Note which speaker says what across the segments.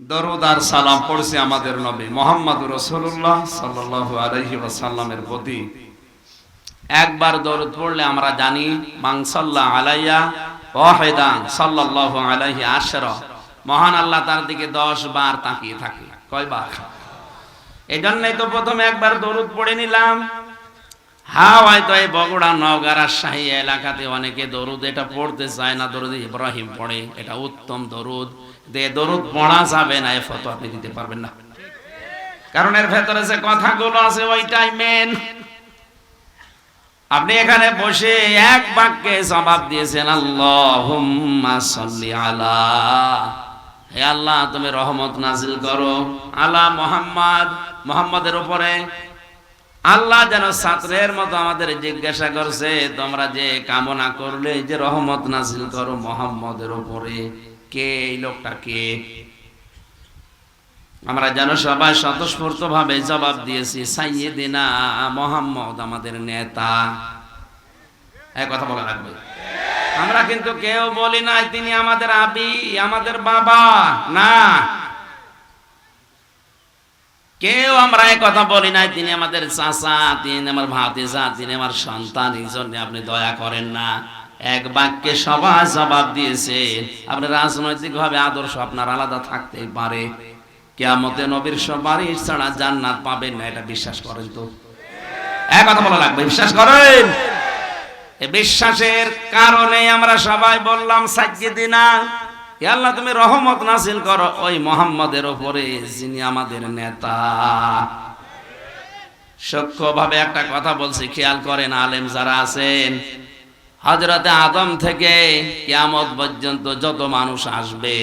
Speaker 1: দরুদ আর সালাম পড়ছি আমাদের নবী মোহাম্মদ রসুল্লাহ সাল্লাহ আলহি প্রতি। একবার দরুদ পড়লে আমরা জানি মাংসাল্লাহ আলাইয়া ওয়াহেদান সাল্লাহ আলাইহি আশর। মহান আল্লাহ তার দিকে দশ বার তাকিয়ে থাকে। কয়বার? এই জন্যই তো প্রথমে একবার দরুদ পড়ে নিলাম। এই বগুড়া রাজশাহী এলাকাতে অনেকে দরুদ, এটা পড়তে চায় না, দরুদ ইব্রাহিম পড়ে, এটা উত্তম দরুদ। দে দরুদ পড়া যাবে না, এ ফটো আপনি দিতে পারবেন না। কারণ এর ভেতরে যে কথাগুলো আছে, ওইটাই মেন আপনি এখানে বসে এক বাক্যে জবাব দিয়েছেন, আল্লাহুম্মা সাল্লি আলা। হে আল্লাহ, তুমি রহমত নাজিল করো। আলা মোহাম্মদ, মোহাম্মদের উপরে। আল্লাহ যেন ছাত্রের মতো আমাদের জিজ্ঞাসা করছে, তোমরা যে কামনা করলে, যে রহমত নাজিল করো মোহাম্মদের উপরে, কে এই লোকটা কে? আমরা যেন সবাই স্বতঃস্ফূর্ত ভাবে জবাব দিয়েছি, সাইয়েদিনা মোহাম্মদ আমাদের নেতা। এই কথা বলা লাগবে। আমরা কিন্তু কেউ বলি নাই, তিনি আমাদের আবি, আমাদের বাবা। না কেউ আমরা কথা বলি নাই, তিনি আমাদের চাচা, তিনি আমার ভাতিজা, তিনি আমার সন্তান, এই জন্য আপনি দয়া করেন না। এক বাক্যে সবাই জবাব দিয়েছে, আপনি রাজনৈতিক ভাবে আদর্শ আপনার আলাদা থাকতেই পারে। কেয়ামতে নবীর সবারই ছাড়া জান্নাত পাবেন না, এটা বিশ্বাস করেন তো। এক কথা বলা লাগবে, বিশ্বাস করেন? বিশ্বাসের কারণে আমরা সবাই বললাম সাজ্জিদিনা আল্লাহ, তুমি রহমত নাসিল করো। ওই মোহাম্মদের ওপরে যিনি আমাদের নেতা। সূক্ষ্মভাবে একটা কথা বলছি, খেয়াল করেন আলেম যারা আছেন হজরতে আদম থেকে কিয়ামত পর্যন্ত যত মানুষ আসবে,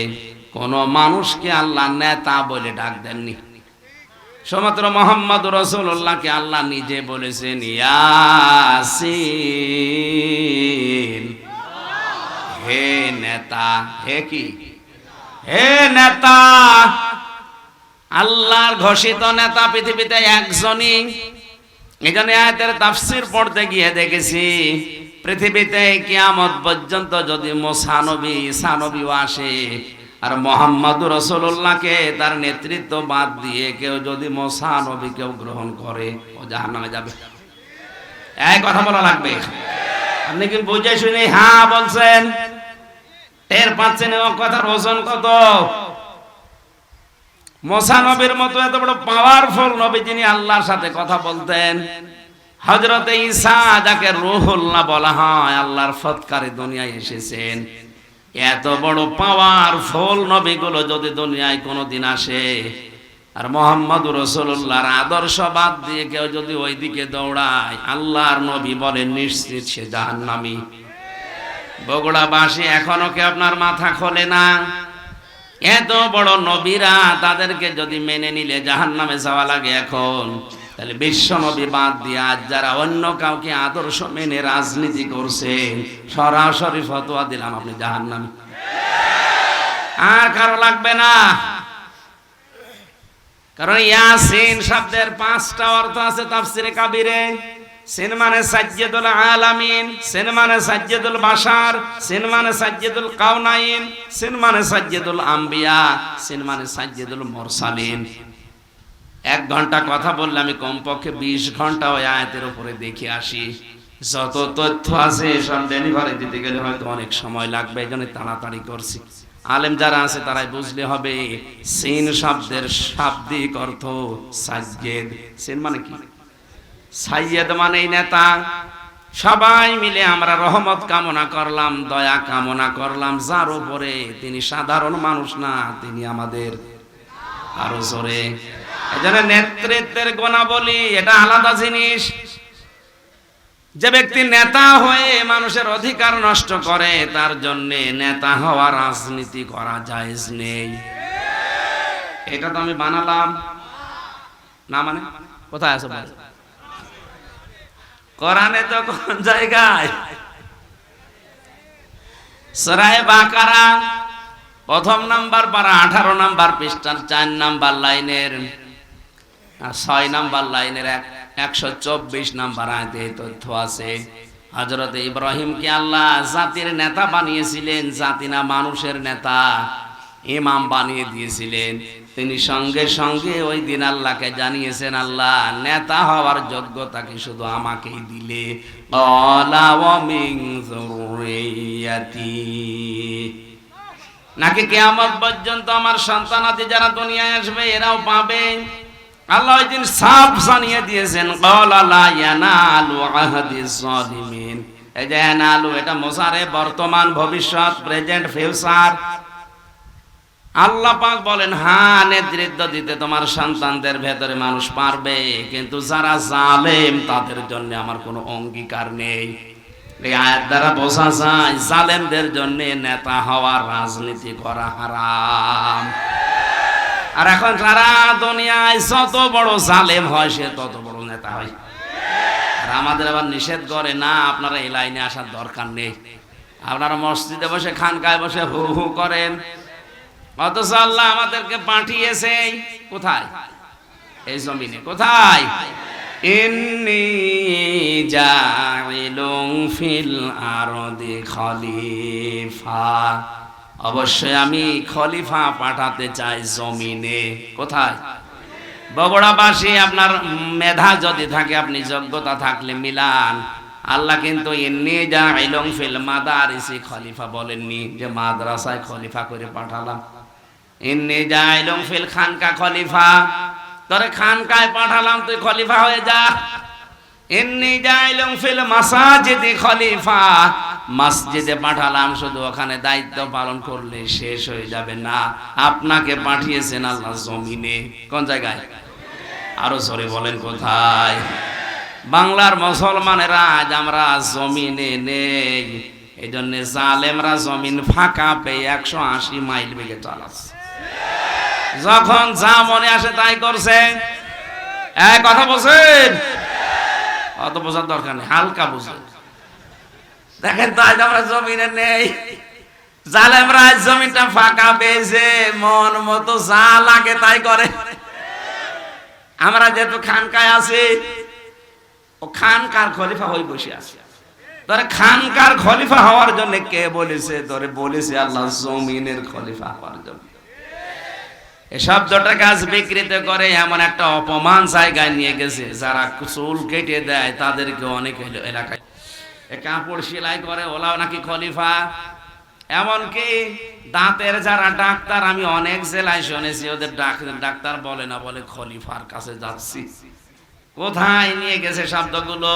Speaker 1: কোন মানুষকে আল্লাহ নেতা বলে ডাক দেননি। সমগ্র মোহাম্মদ রসুল্লাহকে আল্লাহ নিজে বলেছেন, ইয়াসিন। হে নেতা, হে কি? হে নেতা! আল্লাহর ঘোষিত নেতা পৃথিবীতে একজনই। এখানে আয়াতের তাফসির পড়তে গিয়ে দেখেছি, পৃথিবীতে কিয়ামত পর্যন্ত যদি মোসানবী সানবীও আসে, আর মোহাম্মদ রসুল্লাহকে তার নেতৃত্ব বাদ দিয়ে কেউ যদি মোসানবী কেউ গ্রহণ করে, ও জাহান নামে যাবে। এই কথা বলা লাগবে। আপনি কি বুঝে শুনে হ্যাঁ বলছেন? টের পাচ্ছেন ও কথার ওজন কত? মোসা নবীর মতো এত বড় পাওয়ারফুল নবী যিনি আল্লাহর সাথে কথা বলতেন। হজরতে ঈসা, যাকে রুহুল্লাহ বলা হয়, আল্লাহর ফৎকারে দুনিয়ায় এসেছেন। এত বড় পাওয়ারফুল নবীগুলো যদি দুনিয়ায় কোনোদিন আসে, আর মোহাম্মদ রসুল্লাহর আদর্শ বাদ দিয়ে কেউ যদি ওইদিকে দৌড়ায়, আল্লাহর নবী বলেন নিশ্চিত সে জাহান্নামী। বগুড়াবাসী এখনও কি আপনার মাথা খোলে না? এত বড় নবীরা তাদেরকে যদি মেনে নিলে জাহান নামে যাওয়া লাগে এখন। তাহলে বিশ্ব নবী বাদ দিয়ে আজ যারা অন্য কাউকে আদর্শ মেনে রাজনীতি করছে, সরাসরি ফতোয়া দিলাম আপনি জাহান নামে আর কারও লাগবে না? কারণ ইয়াসিন শব্দের পাঁচটা অর্থ আছে তাফসিরে কাবিরে। সিন মানে সাজ্জেদুল আলামিন সিন মানে সাজ্জেদুল বাশার সিন মানে সাজ্জেদুল কাউনাইন সিন মানে সাজ্জেদুল আম্বিয়া সিন মানে সাজ্জেদুল মুরসালিন। এক ঘণ্টা কথা বললে আমি কমপক্ষে বিশ ঘণ্টা ওই আয়াতের উপরে দেখে আসি। যত তথ্য আছে সব ডেলিভারি দিতে গেলে হয়তো অনেক সময় লাগবে, এই জন্য তাড়াতাড়ি করছি। আলেম যারা আছে তারাই বুঝলে হবে, সিন শব্দের শাব্দিক অর্থ সাজ্জেদ। সিন মানে কি? সাইয়েদ মানেই নেতা। সবাই মিলে আমরা রহমত কামনা করলাম, দয়া কামনা করলাম। যার উপরে তিনি সাধারণ মানুষ না, তিনি আমাদের আরও জোরে। এজন্য নেতৃত্বের গুণাবলী, এটা আলাদা জিনিস। যে ব্যক্তি নেতা হয়ে মানুষের অধিকার নষ্ট করে, তার জন্য নেতা হওয়া রাজনীতি করা জায়েজ নেই। এটা তো আমি বানালাম। না মানে? কোথায় আছে কোরআনে তো কোন জায়গায়? প্রথম নাম্বার পারা, আঠারো নাম্বার পৃষ্ঠার চার নাম্বার লাইনের ছয় নাম্বার লাইনের একশো চব্বিশ নাম্বার আয়তে তথ্য আছে। হজরত ইব্রাহিমকে আল্লাহ জাতির নেতা বানিয়েছিলেন, জাতি না মানুষের নেতা। ইমাম বানিয়ে দিয়েছিলেন। তিনি সঙ্গে সঙ্গে ওই দিন আল্লাহকে জানিয়েছেন, আল্লাহ, নেতা হওয়ার যোগ্যতা কি শুধু আমাকেই দিলে। নাকি কেয়ামত পর্যন্ত আমার সন্তানাদি যারা দুনিয়ায় আসবে, এরাও পাবে? আল্লাহ ওই দিন সাফ জানিয়ে দিয়েছেন এই যে এটা মোসারে বর্তমান ভবিষ্যৎ, প্রেজেন্ট ফিউচার। আল্লাহ পাক বলেন হ্যাঁ নেতৃত্ব দিতে তোমার সন্তানদের ভেতরে মানুষ পারবে, কিন্তু যারা জালেম, তাদের জন্য আমার কোনো অঙ্গীকার নেই। এই আয়াত দ্বারা বোঝা যায়, জালেমদের জন্য নেতা রাজনীতি করা হারাম। আর এখন সারা দুনিয়ায় যত বড় জালেম হয়, সে তত বড় নেতা হয়। আর আমাদের আবার নিষেধ করে, না, আপনারা এই লাইনে আসার দরকার নেই। আপনারা মসজিদে বসে, খানকায় বসে হু হু করেন। অথচ আল্লাহ আমাদেরকে পাঠিয়েছে কোথায়? এই জমিনে। কোথায়? খলিফা। অবশ্যই আমি খলিফা পাঠাতে চাই জমিনে। কোথায়? বগুড়াবাসী, আপনার মেধা যদি থাকে, আপনি যোগ্যতা থাকলে মিলান। আল্লাহ কিন্তু এমনি ইলং ফিল মাদারিসি খলিফা বলেননি যে মাদ্রাসায় খলিফা করে পাঠালাম। যা ইলং ফিল খানকা খলিফা। তোরে খানকায় পাঠালাম, তুই খলিফা হয়ে যা। যা ইলং ফিল মাসাজিদি খলিফা। মসজিদে পাঠালাম, শুধু ওখানে দায়িত্ব পালন করলে শেষ হয়ে যাবে না। আপনাকে পাঠিয়েছেন আল্লাহ জমিনে। কোন জায়গায়? আরও সরে বলেন কোথায়? বাংলার মুসলমানেরা আজ আমরা জমিনে নেই। এই জন্য জালেমরা জমিন ফাঁকা পেয়ে একশো আশি মাইল বেগে চালাচ্ছে যখন যা মনে আসে তাই করছে। এক কথা বলছেন? অত বোঝার দরকার নেই, হালকা বুঝেন দেখেন তো আজ আমরা জমিনে নেই। জালেমরা আজ জমিটা ফাঁকা পেয়েছে, মন মতো যা লাগে তাই করে। আমরা যেহেতু খানকায় আছি, ও খানকার খলিফা হয়ে বসে আছে। তোরে খানকার খলিফা হওয়ার জন্য কে বলেছে? তোরে বলেছে আল্লাহ জমিনের খলিফা হওয়ার জন্য। এই শব্দটা গাছ বিকৃত করে, এমন একটা অপমান জায়গায় নিয়ে গেছে। যারা চুল কেটে দেয়, তাদেরকে অনেক এলাকায়। কাপড় সেলাই করে, ওলাও নাকি খলিফা? এমনকি দাঁতের যারা ডাক্তার, আমি অনেক জেলায় শুনেছি, ওদের ডাক্তার বলে না, বলে খলিফার কাছে যাচ্ছি। কোথায় নিয়ে গেছে শব্দগুলো?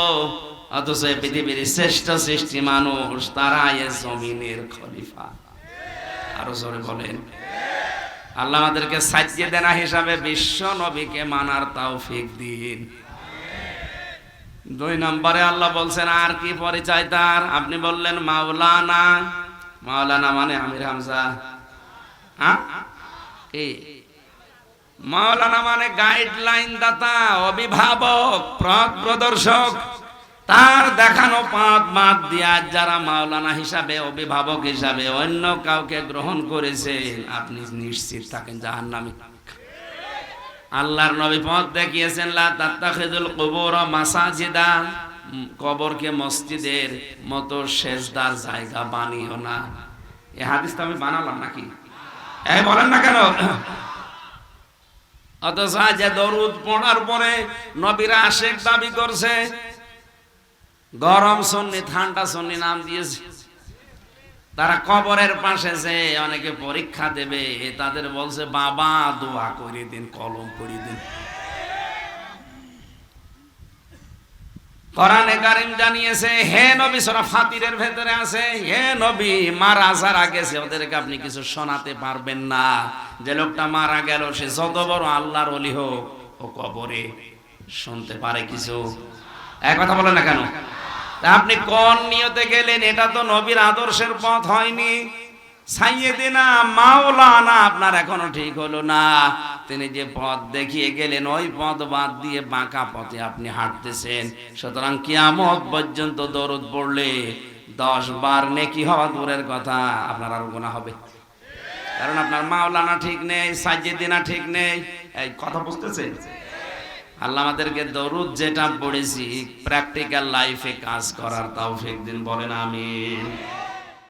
Speaker 1: অথচ পৃথিবীর শ্রেষ্ঠ সৃষ্টি মানুষ তারা এ জমিনের খলিফা। আরও জোরে বলেন। আল্লাহ আমাদেরকে সাজিয়ে দেনা হিসাবে বিশ্ব নবীকে মানার তৌফিক দিন। দুই নম্বরে আল্লাহ বলছেন, আর কি পরিচয় তার? আপনি বললেন, মাওলানা। মাওলানা মানে আমির হামজা। হ্যাঁ? কি? মাওলানা মানে গাইডলাইন দাতা, অভিভাবক প্রদর্শক। তার দেখানো পথ বাদ দিয়া যারা মাওলানা হিসাবে, অভিভাবক হিসাবে অন্য কাউকে গ্রহণ করেছেন, আপনি নিশ্চিত থাকেন জাহান্নামী। আল্লাহর নবী পথ দেখিয়েছেন, লা কুবুর মাসাজিদা। কবরকে মসজিদের মতো শেষদার জায়গা বানিও না। এই হাদিস তো আমি বানালাম নাকি? এই বলেন না কেন? অথচ আজ দরুদ পড়ার পরে নবীরা আশেক দাবি করছে গরম সন্নি, ঠান্ডা সন্নি নাম দিয়েছে। তারা কবরের পাশে যে অনেকে পরীক্ষা দেবে তাদের বলছে, বাবা, দোয়া করে দিন, কলম করে দিন। কোরআনে কারিম জানিয়েছে, হে নবী ফাতিরের ভেতরে আছে, হে নবী, মারা যারা গেছে ওদেরকে আপনি কিছু শোনাতে পারবেন না। যে লোকটা মারা গেল, সে যত বড় আল্লাহর অলি হোক, ও কবরে শুনতে পারে কিছু। এক কথা বলে না কেন? আপনি কোন নিয়তে গেলেন? এটা তো নবীর আদর্শের পথ হয়নি। আপনার এখনও ঠিক হলো না। তিনি যে পথ দেখিয়ে গেলেন, ওই পথ বাদ দিয়ে বাঁকা পথে আপনি হাঁটতেছেন। সুতরাং কিয়ামত পর্যন্ত দরদ পড়লে দশ বার নেকি হওয়া দূরের কথা, আপনার আর গোনা হবে। কারণ আপনার মাওলানা ঠিক নেই, সাইয়েদিনা ঠিক নেই। এই কথা বুঝতেছে আল্লাহ আমাদেরকে দরুদ যেটা পড়েছি প্র্যাকটিক্যাল লাইফে কাজ করার তাও দিন বলেন আমিন।